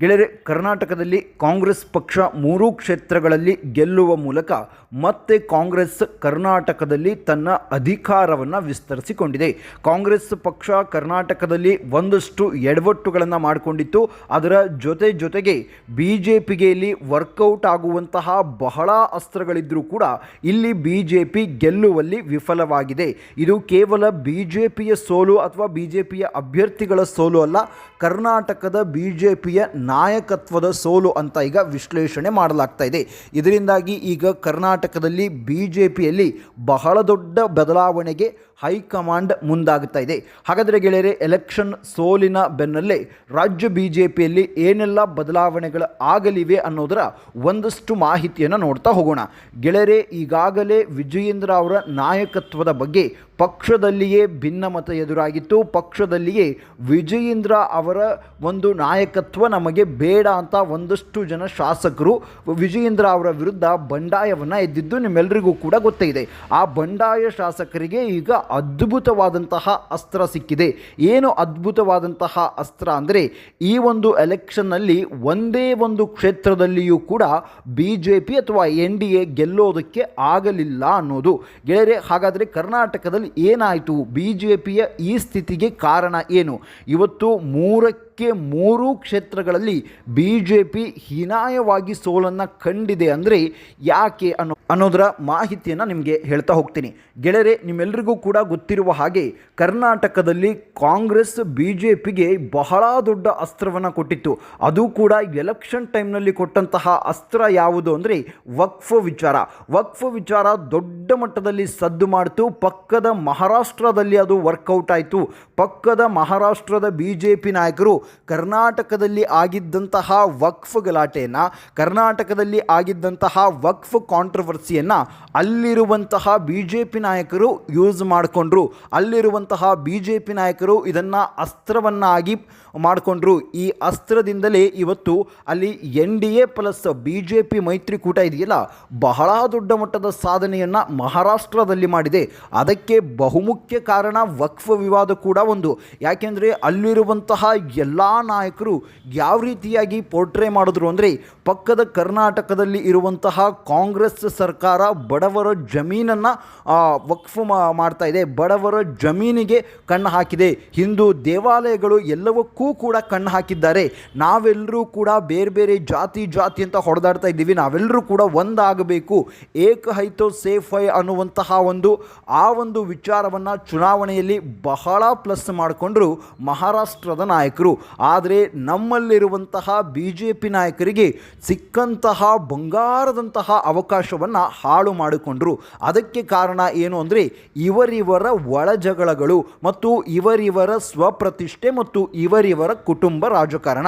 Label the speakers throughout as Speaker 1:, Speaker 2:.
Speaker 1: ಗೆಳೆಯರೆ, ಕರ್ನಾಟಕದಲ್ಲಿ ಕಾಂಗ್ರೆಸ್ ಪಕ್ಷ ಮೂರೂ ಕ್ಷೇತ್ರಗಳಲ್ಲಿ ಗೆಲ್ಲುವ ಮೂಲಕ ಮತ್ತೆ ಕಾಂಗ್ರೆಸ್ ಕರ್ನಾಟಕದಲ್ಲಿ ತನ್ನ ಅಧಿಕಾರವನ್ನು ವಿಸ್ತರಿಸಿಕೊಂಡಿದೆ. ಕಾಂಗ್ರೆಸ್ ಪಕ್ಷ ಕರ್ನಾಟಕದಲ್ಲಿ ಒಂದಷ್ಟು ಎಡವಟ್ಟುಗಳನ್ನು ಮಾಡಿಕೊಂಡಿತ್ತು. ಅದರ ಜೊತೆ ಜೊತೆಗೆ ಬಿ ಜೆ ಪಿಗೆಯಲ್ಲಿ ವರ್ಕೌಟ್ ಆಗುವಂತಹ ಬಹಳ ಅಸ್ತ್ರಗಳಿದ್ದರೂ ಕೂಡ ಇಲ್ಲಿ ಬಿ ಜೆ ಪಿ ಗೆಲ್ಲುವಲ್ಲಿ ವಿಫಲವಾಗಿದೆ. ಇದು ಕೇವಲ ಬಿ ಜೆ ಪಿಯ ಸೋಲು ಅಥವಾ ಬಿ ಜೆ ಪಿಯ ಅಭ್ಯರ್ಥಿಗಳ ಸೋಲು ಅಲ್ಲ, ಕರ್ನಾಟಕದ ಬಿ ಜೆ ಪಿಯ ನಾಯಕತ್ವದ ಸೋಲು ಅಂತ ಈಗ ವಿಶ್ಲೇಷಣೆ ಮಾಡಲಾಗ್ತಾ ಇದೆ. ಇದರಿಂದಾಗಿ ಈಗ ಕರ್ನಾಟಕದಲ್ಲಿ ಬಿ ಜೆ ಪಿಯಲ್ಲಿ ಬಹಳ ದೊಡ್ಡ ಬದಲಾವಣೆಗೆ ಹೈಕಮಾಂಡ್ ಮುಂದಾಗ್ತಾ ಇದೆ. ಹಾಗಾದರೆ ಗೆಳೆಯರೆ ಎಲೆಕ್ಷನ್ ಸೋಲಿನ ಬೆನ್ನಲ್ಲೇ ರಾಜ್ಯ ಬಿ ಜೆ ಪಿಯಲ್ಲಿ ಏನೆಲ್ಲ ಬದಲಾವಣೆಗಳು ಆಗಲಿವೆ ಅನ್ನೋದರ ಒಂದಷ್ಟು ಮಾಹಿತಿಯನ್ನು ನೋಡ್ತಾ ಹೋಗೋಣ. ಗೆಳೆಯರೆ, ಈಗಾಗಲೇ ವಿಜಯೇಂದ್ರ ಅವರ ನಾಯಕತ್ವದ ಬಗ್ಗೆ ಪಕ್ಷದಲ್ಲಿಯೇ ಭಿನ್ನಮತ ಎದುರಾಗಿತ್ತು. ಪಕ್ಷದಲ್ಲಿಯೇ ವಿಜಯೇಂದ್ರ ಅವರ ಒಂದು ನಾಯಕತ್ವ ನಮಗೆ ಬೇಡ ಅಂತ ಒಂದಷ್ಟು ಜನ ಶಾಸಕರು ವಿಜಯೇಂದ್ರ ಅವರ ವಿರುದ್ಧ ಬಂಡಾಯವನ್ನು ಎದ್ದಿದ್ದು ನಿಮ್ಮೆಲ್ಲರಿಗೂ ಕೂಡ ಗೊತ್ತೇ ಆ ಬಂಡಾಯ ಶಾಸಕರಿಗೆ ಈಗ ಅದ್ಭುತವಾದಂತಹ ಅಸ್ತ್ರ ಸಿಕ್ಕಿದೆ. ಏನು ಅದ್ಭುತವಾದಂತಹ ಅಸ್ತ್ರ ಅಂದರೆ ಈ ಒಂದು ಎಲೆಕ್ಷನ್ನಲ್ಲಿ ಒಂದೇ ಒಂದು ಕ್ಷೇತ್ರದಲ್ಲಿಯೂ ಕೂಡ ಬಿ ಜೆ ಪಿ ಅಥವಾ ಎನ್ ಡಿ ಎ ಗೆಲ್ಲೋದಕ್ಕೆ ಆಗಲಿಲ್ಲ ಅನ್ನೋದು. ಗೆಳೆಯರೆ, ಹಾಗಾದರೆ ಕರ್ನಾಟಕದಲ್ಲಿ ಏನಾಯಿತು? ಬಿ ಜೆ ಪಿಯ ಈ ಸ್ಥಿತಿಗೆ ಕಾರಣ ಏನು? ಇವತ್ತು ಮೂರಕ್ಕೆ ಮೂರು ಕ್ಷೇತ್ರಗಳಲ್ಲಿ ಬಿ ಜೆ ಪಿ ಹೀನಾಯವಾಗಿ ಸೋಲನ್ನು ಕಂಡಿದೆ ಅಂದರೆ ಯಾಕೆ ಅನ್ನೋ ಅನ್ನೋದರ ಮಾಹಿತಿಯನ್ನು ನಿಮಗೆ ಹೇಳ್ತಾ ಹೋಗ್ತೀನಿ. ಗೆಳೆಯರೆ ನಿಮ್ಮೆಲ್ಲರಿಗೂ ಕೂಡ ಗೊತ್ತಿರುವ ಹಾಗೆ ಕರ್ನಾಟಕದಲ್ಲಿ ಕಾಂಗ್ರೆಸ್ ಬಿ ಜೆ ಪಿಗೆ ಬಹಳ ದೊಡ್ಡ ಅಸ್ತ್ರವನ್ನು ಕೊಟ್ಟಿತ್ತು. ಅದು ಕೂಡ ಎಲೆಕ್ಷನ್ ಟೈಮ್ನಲ್ಲಿ ಕೊಟ್ಟಂತಹ ಅಸ್ತ್ರ ಯಾವುದು ಅಂದರೆ ವಕ್ಫ್ ವಿಚಾರ. ವಕ್ಫ್ ವಿಚಾರ ದೊಡ್ಡ ಮಟ್ಟದಲ್ಲಿ ಸದ್ದು ಮಾಡಿತು. ಪಕ್ಕದ ಮಹಾರಾಷ್ಟ್ರದಲ್ಲಿ ಅದು ವರ್ಕೌಟ್ ಆಯಿತು. ಪಕ್ಕದ ಮಹಾರಾಷ್ಟ್ರದ ಬಿ ಜೆ ಪಿ ನಾಯಕರು ಕರ್ನಾಟಕದಲ್ಲಿ ಆಗಿದ್ದಂತಹ ವಕ್ಫ್ ಗಲಾಟೆಯನ್ನು, ಕರ್ನಾಟಕದಲ್ಲಿ ಆಗಿದ್ದಂತಹ ವಕ್ಫ್ ಕಾಂಟ್ರವರ್ಸಿಯನ್ನು ಅಲ್ಲಿರುವಂತಹ ಬಿ ಜೆ ಪಿ ನಾಯಕರು ಯೂಸ್ ಮಾಡಿಕೊಂಡ್ರು. ಅಲ್ಲಿರುವಂತಹ ಬಿ ಜೆ ಪಿ ನಾಯಕರು ಇದನ್ನು ಅಸ್ತ್ರವನ್ನಾಗಿ ಮಾಡಿಕೊಂಡ್ರು. ಈ ಅಸ್ತ್ರದಿಂದಲೇ ಇವತ್ತು ಅಲ್ಲಿ N D A plus B J P ಮೈತ್ರಿಕೂಟ ಇದೆಯಲ್ಲ? ಬಹಳ ದೊಡ್ಡ ಮಟ್ಟದ ಸಾಧನೆಯನ್ನು ಮಹಾರಾಷ್ಟ್ರದಲ್ಲಿ ಮಾಡಿದೆ. ಅದಕ್ಕೆ ಬಹುಮುಖ್ಯ ಕಾರಣ ವಕ್ಫ್ ವಿವಾದ ಕೂಡ ಒಂದು. ಯಾಕೆಂದರೆ ಅಲ್ಲಿರುವಂತಹ ಎಲ್ಲ ನಾಯಕರು ಯಾವ ರೀತಿಯಾಗಿ ಪೋರ್ಟ್ರೇ ಮಾಡಿದ್ರು ಅಂದರೆ ಪಕ್ಕದ ಕರ್ನಾಟಕದಲ್ಲಿ ಇರುವಂತಹ ಕಾಂಗ್ರೆಸ್ ಸರ್ಕಾರ ಬಡವರ ಜಮೀನನ್ನು ವಕ್ಫ್ ಮಾಡ್ತಾ ಇದೆ. ಬಡವರ ಜಮೀನಿಗೆ ಕಣ್ಣು ಹಾಕಿದೆ. ಹಿಂದೂ ದೇವಾಲಯಗಳು ಎಲ್ಲವಕ್ಕೂ ಕೂಡ ಕಣ್ಣು ಹಾಕಿದ್ದಾರೆ. ನಾವೆಲ್ಲರೂ ಕೂಡ ಬೇರೆ ಬೇರೆ ಜಾತಿ ಜಾತಿ ಅಂತ ಹೊಡೆದಾಡ್ತಾ ಇದ್ದೀವಿ. ನಾವೆಲ್ಲರೂ ಕೂಡ ಒಂದಾಗಬೇಕು. ಏಕ ಹೈತೋ ಸೇಫ್ ಐ ಅನ್ನುವಂತಹ ಒಂದು, ಆ ಒಂದು ವಿಚಾರವನ್ನು ಚುನಾವಣೆಯಲ್ಲಿ ಬಹಳ ಪ್ಲಸ್ ಮಾಡಿಕೊಂಡ್ರು ಮಹಾರಾಷ್ಟ್ರದ ನಾಯಕರು. ಆದರೆ ನಮ್ಮಲ್ಲಿರುವಂತಹ ಬಿ ಜೆ ಪಿ ನಾಯಕರಿಗೆ ಸಿಕ್ಕಂತಹ ಬಂಗಾರದಂತಹ ಅವಕಾಶವನ್ನು ಹಾಳು ಮಾಡಿಕೊಂಡರು. ಅದಕ್ಕೆ ಕಾರಣ ಏನು ಅಂದರೆ ಇವರಿವರ ಒಳಜಗಳಗಳು ಮತ್ತು ಇವರಿವರ ಸ್ವಪ್ರತಿಷ್ಠೆ ಮತ್ತು ಇವರಿವರ ಕುಟುಂಬ ರಾಜಕಾರಣ.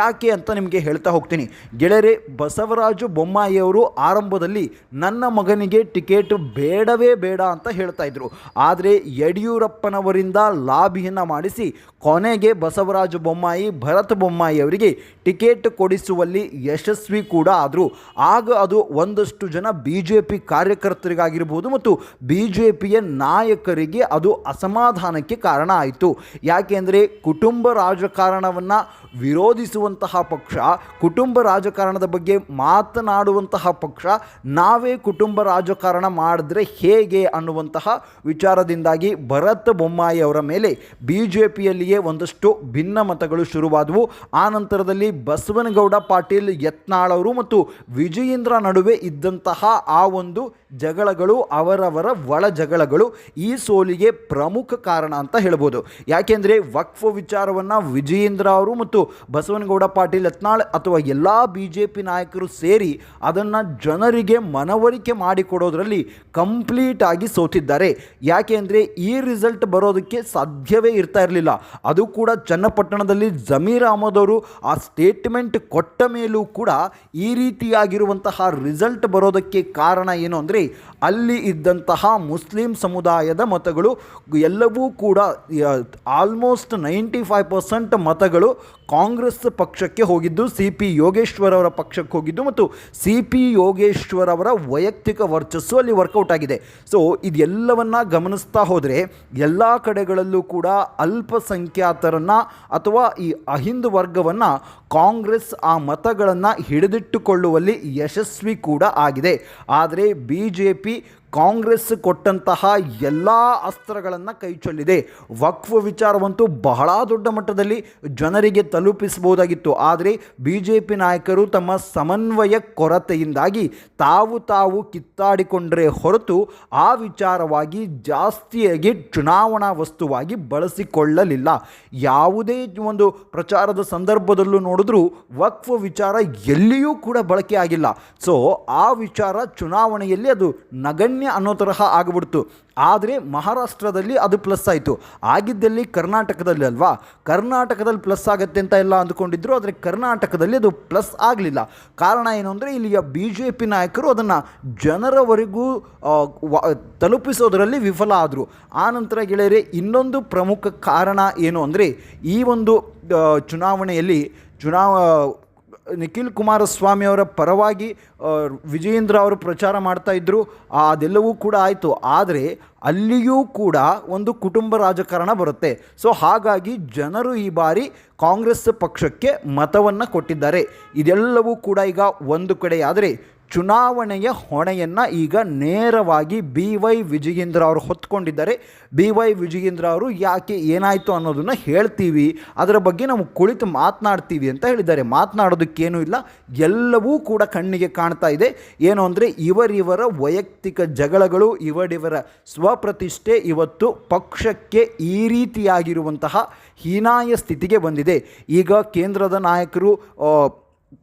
Speaker 1: ಯಾಕೆ ಅಂತ ನಿಮಗೆ ಹೇಳ್ತಾ ಹೋಗ್ತೀನಿ. ಗೆಳೆಯರೆ ಬಸವರಾಜು ಬೊಮ್ಮಾಯಿಯವರು ಆರಂಭದಲ್ಲಿ ನನ್ನ ಮಗನಿಗೆ ಟಿಕೆಟ್ ಬೇಡವೇ ಬೇಡ ಅಂತ ಹೇಳ್ತಾ ಇದ್ರು. ಆದರೆ ಯಡಿಯೂರಪ್ಪನವರಿಂದ ಲಾಬಿಯನ್ನು ಮಾಡಿಸಿ ಕೊನೆಗೆ ಬಸವರಾಜ ಬೊಮ್ಮಾಯಿ, ಭರತ್ ಬೊಮ್ಮಾಯಿ ಅವರಿಗೆ ಟಿಕೆಟ್ ಕೊಡಿಸುವಲ್ಲಿ ಯಶಸ್ವಿ ಕೂಡ ಆದರು. ಆಗ ಅದು ಒಂದಷ್ಟು ಜನ ಬಿ ಜೆ ಪಿ ಕಾರ್ಯಕರ್ತರಿಗಾಗಿರ್ಬೋದು ಮತ್ತು ಬಿ ಜೆ ಪಿಯ ನಾಯಕರಿಗೆ ಅದು ಅಸಮಾಧಾನಕ್ಕೆ ಕಾರಣ ಆಯಿತು. ಯಾಕೆಂದರೆ ಕುಟುಂಬ ರಾಜಕಾರಣವನ್ನು ವಿರೋಧಿಸುವಂತಹ ಪಕ್ಷ, ಕುಟುಂಬ ರಾಜಕಾರಣದ ಬಗ್ಗೆ ಮಾತನಾಡುವಂತಹ ಪಕ್ಷ, ನಾವೇ ಕುಟುಂಬ ರಾಜಕಾರಣ ಮಾಡಿದ್ರೆ ಹೇಗೆ ಅನ್ನುವಂತಹ ವಿಚಾರದಿಂದಾಗಿ ಭರತ್ ಬೊಮ್ಮಾಯಿ ಅವರ ಮೇಲೆ ಬಿ ಜೆ ಪಿಯಲ್ಲಿಯೇ ಒಂದಷ್ಟು ಭಿನ್ನ ಮತಗಳು ಶುರುವಾದವು. ಆ ನಂತರದಲ್ಲಿ ಬಸವನಗೌಡ ಪಾಟೀಲ್, ಯತ್ನಾಳ್ ಅವರು ಮತ್ತು ವಿಜಯೇಂದ್ರ ನಡುವೆ ಇದ್ದಂತಹ ಆ ಒಂದು ಜಗಳಗಳು, ಅವರವರ ಒಳ ಜಗಳಗಳು ಈ ಸೋಲಿಗೆ ಪ್ರಮುಖ ಕಾರಣ ಅಂತ ಹೇಳ್ಬೋದು. ಯಾಕೆಂದರೆ ವಕ್ಫ್ ವಿಚಾರವನ್ನು ವಿಜಯೇಂದ್ರ ಅವರು ಮತ್ತು ಬಸವನಗೌಡ ಪಾಟೀಲ್ ಯತ್ನಾಳ್ ಅಥವಾ ಎಲ್ಲ ಬಿ ಜೆ ಪಿ ನಾಯಕರು ಸೇರಿ ಅದನ್ನು ಜನರಿಗೆ ಮನವರಿಕೆ ಮಾಡಿಕೊಡೋದ್ರಲ್ಲಿ ಕಂಪ್ಲೀಟ್ ಆಗಿ ಸೋತಿದ್ದಾರೆ. ಯಾಕೆಂದರೆ ಈ ರಿಸಲ್ಟ್ ಬರೋದಕ್ಕೆ ಸಾಧ್ಯವೇ ಇರ್ತಾ ಇರಲಿಲ್ಲ. ಅದು ಕೂಡ ಚನ್ನಪಟ್ಟಣದಲ್ಲಿ ಜಮೀರ್ ಅಹಮದ್ ಅವರು ಆ ಸ್ಟೇಟ್ಮೆಂಟ್ ಕೊಟ್ಟ ಮೇಲೂ ಕೂಡ ಈ ರೀತಿಯಾಗಿರುವಂತಹ ರಿಸಲ್ಟ್ ಬರೋದಕ್ಕೆ ಕಾರಣ ಏನು ಅಂದರೆ ಅಲ್ಲಿ ಇದ್ದಂತಹ ಮುಸ್ಲಿಂ ಸಮುದಾಯದ ಮತಗಳು ಎಲ್ಲವೂ ಕೂಡ ಆಲ್ಮೋಸ್ಟ್ ನೈಂಟಿ ಫೈವ್ ಪರ್ಸೆಂಟ್ ಮತಗಳು ಕಾಂಗ್ರೆಸ್ ಪಕ್ಷಕ್ಕೆ ಹೋಗಿದ್ದು, ಸಿ ಪಿ ಯೋಗೇಶ್ವರ್ ಅವರ ಪಕ್ಷಕ್ಕೆ ಹೋಗಿದ್ದು ಮತ್ತು ಸಿ ಪಿ ಯೋಗೇಶ್ವರ್ ಅವರ ವೈಯಕ್ತಿಕ ವರ್ಚಸ್ಸು ಅಲ್ಲಿ ವರ್ಕೌಟ್ ಆಗಿದೆ. ಸೊ ಇದೆಲ್ಲವನ್ನ ಗಮನಿಸ್ತಾ ಹೋದರೆ, ಎಲ್ಲ ಕಡೆಗಳಲ್ಲೂ ಕೂಡ ಅಲ್ಪಸಂಖ್ಯಾತರನ್ನು ಅಥವಾ ಈ ಅಹಿಂದ ವರ್ಗವನ್ನು ಕಾಂಗ್ರೆಸ್ ಆ ಮತಗಳನ್ನು ಹಿಡಿದಿಟ್ಟುಕೊಳ್ಳುವಲ್ಲಿ ಯಶಸ್ವಿ ಕೂಡ ಆಗಿದೆ. ಆದರೆ ಬಿ ಜೆ ಪಿ ಕಾಂಗ್ರೆಸ್ ಕೊಟ್ಟಂತಹ ಎಲ್ಲ ಅಸ್ತ್ರಗಳನ್ನು ಕೈ ಚೆಲ್ಲಿದೆ. ವಕ್ಫ್ ವಿಚಾರವಂತೂ ಬಹಳ ದೊಡ್ಡ ಮಟ್ಟದಲ್ಲಿ ಜನರಿಗೆ ತಲುಪಿಸಬಹುದಾಗಿತ್ತು. ಆದರೆ ಬಿ ಜೆ ಪಿ ನಾಯಕರು ತಮ್ಮ ಸಮನ್ವಯ ಕೊರತೆಯಿಂದಾಗಿ ತಾವು ತಾವು ಕಿತ್ತಾಡಿಕೊಂಡರೆ ಹೊರತು ಆ ವಿಚಾರವಾಗಿ ಜಾಸ್ತಿಯಾಗಿ ಚುನಾವಣಾ ವಸ್ತುವಾಗಿ ಬಳಸಿಕೊಳ್ಳಲಿಲ್ಲ. ಯಾವುದೇ ಒಂದು ಪ್ರಚಾರದ ಸಂದರ್ಭದಲ್ಲೂ ನೋಡಿದ್ರೂ ವಕ್ಫ್ ವಿಚಾರ ಎಲ್ಲಿಯೂ ಕೂಡ ಬಳಕೆ ಆಗಿಲ್ಲ. ಸೊ ಆ ವಿಚಾರ ಚುನಾವಣೆಯಲ್ಲಿ ಅದು ನಗಣ್ಯ ಅನ್ನೋ ತರಹ ಆಗಿಬಿಡ್ತು. ಆದರೆ ಮಹಾರಾಷ್ಟ್ರದಲ್ಲಿ ಅದು ಪ್ಲಸ್ ಆಯಿತು. ಆಗಿದ್ದಲ್ಲಿ ಕರ್ನಾಟಕದಲ್ಲಿ ಅಲ್ವಾ? ಕರ್ನಾಟಕದಲ್ಲಿ ಪ್ಲಸ್ ಆಗುತ್ತೆ ಅಂತ ಎಲ್ಲ ಅಂದ್ಕೊಂಡಿದ್ರು, ಆದರೆ ಕರ್ನಾಟಕದಲ್ಲಿ ಅದು ಪ್ಲಸ್ ಆಗಲಿಲ್ಲ. ಕಾರಣ ಏನು ಅಂದರೆ ಇಲ್ಲಿಯ ಬಿ ಜೆ ಪಿ ನಾಯಕರು ಅದನ್ನು ಜನರವರೆಗೂ ತಲುಪಿಸೋದರಲ್ಲಿ ವಿಫಲ ಆದರು. ಆನಂತರ ಗೆಳೆಯರೆ, ಇನ್ನೊಂದು ಪ್ರಮುಖ ಕಾರಣ ಏನು ಅಂದರೆ ಈ ಒಂದು ಚುನಾವಣೆಯಲ್ಲಿ ಚುನಾವ ನಿಖಿಲ್ ಕುಮಾರಸ್ವಾಮಿ ಅವರ ಪರವಾಗಿ ವಿಜಯೇಂದ್ರ ಅವರು ಪ್ರಚಾರ ಮಾಡ್ತಾ ಇದ್ದರು ಅದೆಲ್ಲವೂ ಕೂಡ ಆಯಿತು. ಆದರೆ ಅಲ್ಲಿಯೂ ಕೂಡ ಒಂದು ಕುಟುಂಬ ರಾಜಕಾರಣ ಬರುತ್ತೆ. ಸೊ ಹಾಗಾಗಿ ಜನರು ಈ ಬಾರಿ ಕಾಂಗ್ರೆಸ್ ಪಕ್ಷಕ್ಕೆ ಮತವನ್ನು ಕೊಟ್ಟಿದ್ದಾರೆ. ಇದೆಲ್ಲವೂ ಕೂಡ ಈಗ ಒಂದು ಕಡೆಯಾದರೆ ಚುನಾವಣೆಯ ಹೊಣೆಯನ್ನು ಈಗ ನೇರವಾಗಿ ಬಿ ವೈ ವಿಜಯೇಂದ್ರ ಅವರು ಹೊತ್ಕೊಂಡಿದ್ದಾರೆ. ಬಿ ವೈ ವಿಜಯೇಂದ್ರ ಅವರು ಯಾಕೆ ಏನಾಯಿತು ಅನ್ನೋದನ್ನು ಹೇಳ್ತೀವಿ. ಅದರ ಬಗ್ಗೆ ನಾವು ಕುಳಿತು ಮಾತನಾಡ್ತೀವಿ ಅಂತ ಹೇಳಿದ್ದಾರೆ. ಮಾತನಾಡೋದಕ್ಕೇನೂ ಇಲ್ಲ. ಎಲ್ಲವೂ ಕೂಡ ಕಣ್ಣಿಗೆ ಕಾಣ್ತಾ ಇದೆ. ಏನು ಅಂದರೆ ಇವರಿವರ ವೈಯಕ್ತಿಕ ಜಗಳಗಳು, ಇವರಿವರ ಸ್ವಪ್ರತಿಷ್ಠೆ ಇವತ್ತು ಪಕ್ಷಕ್ಕೆ ಈ ರೀತಿಯಾಗಿರುವಂತಹ ಹೀನಾಯ ಸ್ಥಿತಿಗೆ ಬಂದಿದೆ. ಈಗ ಕೇಂದ್ರದ ನಾಯಕರು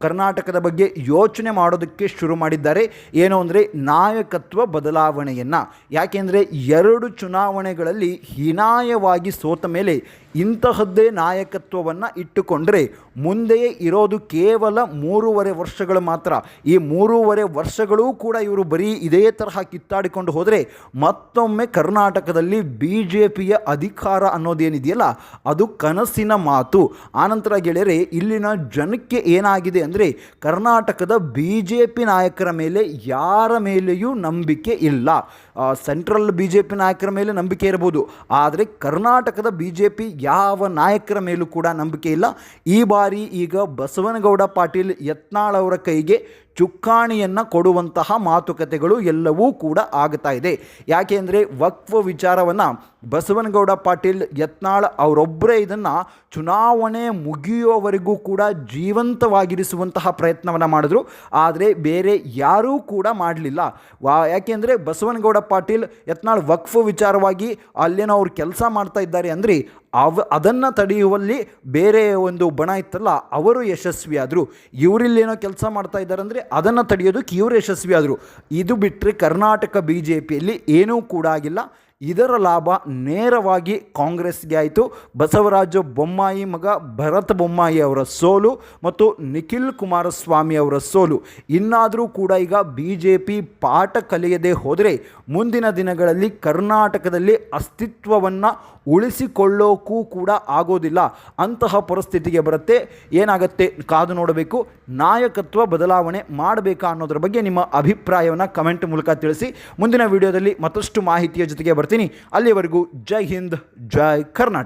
Speaker 1: ಕರ್ನಾಟಕದ ಬಗ್ಗೆ ಯೋಚನೆ ಮಾಡೋದಕ್ಕೆ ಶುರು ಮಾಡಿದ್ದಾರೆ. ಏನು ಅಂದರೆ ನಾಯಕತ್ವ ಬದಲಾವಣೆಯನ್ನು. ಯಾಕೆಂದರೆ ಎರಡು ಚುನಾವಣೆಗಳಲ್ಲಿ ಹೀನಾಯವಾಗಿ ಸೋತ ಮೇಲೆ ಇಂತಹದ್ದೇ ನಾಯಕತ್ವವನ್ನು ಇಟ್ಟುಕೊಂಡರೆ ಮುಂದೆಯೇ ಇರೋದು ಕೇವಲ ಮೂರುವರೆ ವರ್ಷಗಳು ಮಾತ್ರ. ಈ ಮೂರುವರೆ ವರ್ಷಗಳೂ ಕೂಡ ಇವರು ಬರೀ ಇದೇ ತರಹ ಕಿತ್ತಾಡಿಕೊಂಡು ಹೋದರೆ ಮತ್ತೊಮ್ಮೆ ಕರ್ನಾಟಕದಲ್ಲಿ ಬಿ ಜೆ ಪಿಯ ಅಧಿಕಾರ ಅನ್ನೋದೇನಿದೆಯಲ್ಲ, ಅದು ಕನಸಿನ ಮಾತು. ಆನಂತರ ಗೆಳೆಯರೆ, ಇಲ್ಲಿನ ಜನಕ್ಕೆ ಏನಾಗಿದೆ ಅಂದರೆ ಕರ್ನಾಟಕದ ಬಿ ಜೆ ಪಿ ನಾಯಕರ ಮೇಲೆ ಯಾರ ಮೇಲೆಯೂ ನಂಬಿಕೆ ಇಲ್ಲ. ಸೆಂಟ್ರಲ್ ಬಿ ಜೆ ಪಿ ನಾಯಕರ ಮೇಲೆ ನಂಬಿಕೆ ಇರಬಹುದು. ಆದರೆ ಕರ್ನಾಟಕದ ಬಿ ಜೆ ಪಿ ಯಾವ ನಾಯಕರ ಮೇಲೂ ಕೂಡ ನಂಬಿಕೆ ಇಲ್ಲ. ಈ ಬಾರಿ ಈಗ ಬಸವನಗೌಡ ಪಾಟೀಲ್ ಯತ್ನಾಳ್ ಅವರ ಕೈಗೆ ಚುಕ್ಕಾಣಿಯನ್ನು ಕೊಡುವಂತಹ ಮಾತುಕತೆಗಳು ಎಲ್ಲವೂ ಕೂಡ ಆಗ್ತಾ ಇದೆ. ಯಾಕೆ ಅಂದರೆ ವಕ್ಫ್ ವಿಚಾರವನ್ನು ಬಸವನಗೌಡ ಪಾಟೀಲ್ ಯತ್ನಾಳ್ ಅವರೊಬ್ಬರೇ ಇದನ್ನು ಚುನಾವಣೆ ಮುಗಿಯುವವರೆಗೂ ಕೂಡ ಜೀವಂತವಾಗಿರಿಸುವಂತಹ ಪ್ರಯತ್ನವನ್ನು ಮಾಡಿದ್ರು. ಆದರೆ ಬೇರೆ ಯಾರೂ ಕೂಡ ಮಾಡಲಿಲ್ಲ. ವಾ ಯಾಕೆಂದರೆ ಬಸವನಗೌಡ ಪಾಟೀಲ್ ಯತ್ನಾಳ್ ವಕ್ಫ್ ವಿಚಾರವಾಗಿ ಅಲ್ಲೇನೋ ಅವ್ರು ಕೆಲಸ ಮಾಡ್ತಾ ಇದ್ದಾರೆ ಅಂದರೆ ಅವ ಅದನ್ನು ತಡೆಯುವಲ್ಲಿ ಬೇರೆ ಒಂದು ಬಣ ಇತ್ತಲ್ಲ, ಅವರು ಯಶಸ್ವಿಯಾದರು. ಇವರಿಲ್ಲೇನೋ ಕೆಲಸ ಮಾಡ್ತಾ ಇದ್ದಾರೆ ಅಂದರೆ ಅದನ್ನು ತಡೆಯೋದಕ್ಕೆ ಇವರು ಯಶಸ್ವಿಯಾದರು. ಇದು ಬಿಟ್ಟರೆ ಕರ್ನಾಟಕ ಬಿ ಜೆ ಪಿಯಲ್ಲಿ ಏನೂ ಕೂಡ ಆಗಿಲ್ಲ. ಇದರ ಲಾಭ ನೇರವಾಗಿ ಕಾಂಗ್ರೆಸ್ಗೆ ಆಯಿತು. ಬಸವರಾಜ ಬೊಮ್ಮಾಯಿ ಮಗ ಭರತ್ ಬೊಮ್ಮಾಯಿ ಅವರ ಸೋಲು ಮತ್ತು ನಿಖಿಲ್ ಕುಮಾರಸ್ವಾಮಿ ಅವರ ಸೋಲು. ಇನ್ನಾದರೂ ಕೂಡ ಈಗ ಬಿ ಜೆ ಪಿ ಪಾಠ ಕಲಿಯದೆ ಹೋದರೆ ಮುಂದಿನ ದಿನಗಳಲ್ಲಿ ಕರ್ನಾಟಕದಲ್ಲಿ ಅಸ್ತಿತ್ವವನ್ನು ಉಳಿಸಿಕೊಳ್ಳೋಕ್ಕೂ ಕೂಡ ಆಗೋದಿಲ್ಲ. ಅಂತಹ ಪರಿಸ್ಥಿತಿಗೆ ಬರುತ್ತೆ. ಏನಾಗುತ್ತೆ ಕಾದು ನೋಡಬೇಕು. ನಾಯಕತ್ವ ಬದಲಾವಣೆ ಮಾಡಬೇಕಾ ಅನ್ನೋದ್ರ ಬಗ್ಗೆ ನಿಮ್ಮ ಅಭಿಪ್ರಾಯವನ್ನು ಕಮೆಂಟ್ ಮೂಲಕ ತಿಳಿಸಿ. ಮುಂದಿನ ವಿಡಿಯೋದಲ್ಲಿ ಮತ್ತಷ್ಟು ಮಾಹಿತಿಯ ಜೊತೆಗೆ ಬರ್ತೀನಿ. ಅಲ್ಲಿವರೆಗೂ ಜೈ ಹಿಂದ್ ಜೈ ಕರ್ನಾಟಕ.